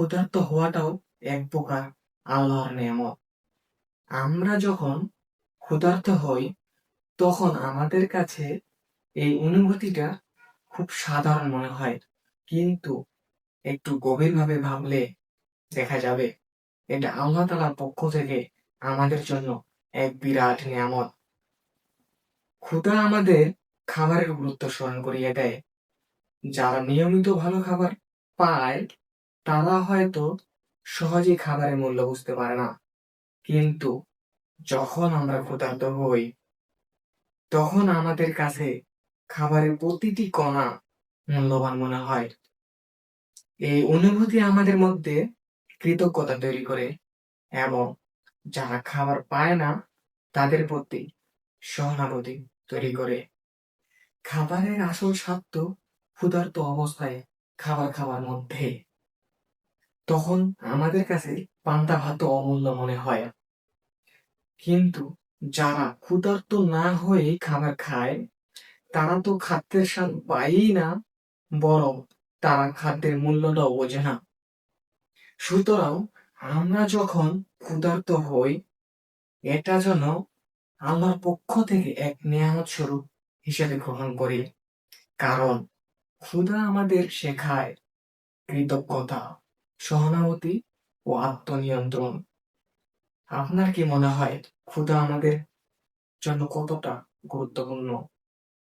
ক্ষুধার্ত হওয়াটাও এক প্রকার আল্লাহর নেয়ামত। আমরা যখন ক্ষুধার্ত হই, তখন আমাদের কাছে এই অনুভূতিটা খুব সাধারণ মনে হয়। কিন্তু একটু গভীরভাবে ভাবলে দেখা যাবে, এটা আল্লাহ তাআলার পক্ষ থেকে আমাদের জন্য এক বিরাট নিয়ামত। ক্ষুধা আমাদের খাবারের গুরুত্ব স্মরণ করিয়ে দেয়। যারা নিয়মিত ভালো খাবার পায় তারা হয়তো সহজেই খাবারের মূল্য বুঝতে পারে না। কিন্তু যখন আমরা ক্ষুধার্ত হই, তখন আমাদের কাছে খাবারের প্রতিটি কণা মূল্যবান মনে হয়। এই অনুভূতি আমাদের মধ্যে কৃতজ্ঞতা তৈরি করে এবং যারা খাবার পায় না, তাদের প্রতি সহানুভূতি তৈরি করে। খাবারের আসল স্বাদ তো ক্ষুধার্ত অবস্থায় খাবার খাওয়ার মধ্যে। তখন আমাদের কাছে পান্তা ভাত অমূল্য মনে হয়। কিন্তু যারা ক্ষুধার্ত না হয়ে খাবার খায়, তারা তো খাদ্যের স্বাদ পায়ই না, বরং তারা খাদ্যের মূল্যটাও বোঝে না। সুতরাং আমরা যখন ক্ষুধার্ত হই, এটা যেন আল্লাহর পক্ষ থেকে এক নেয়ামত স্বরূপ হিসেবে গ্রহণ করি। কারণ ক্ষুধা আমাদের শেখায় কৃতজ্ঞতা। সহানুভূতি ও আত্মনিয়ন্ত্রণ। আপনার কি মনে হয় ক্ষুধা আমাদের জন্য কতটা গুরুত্বপূর্ণ?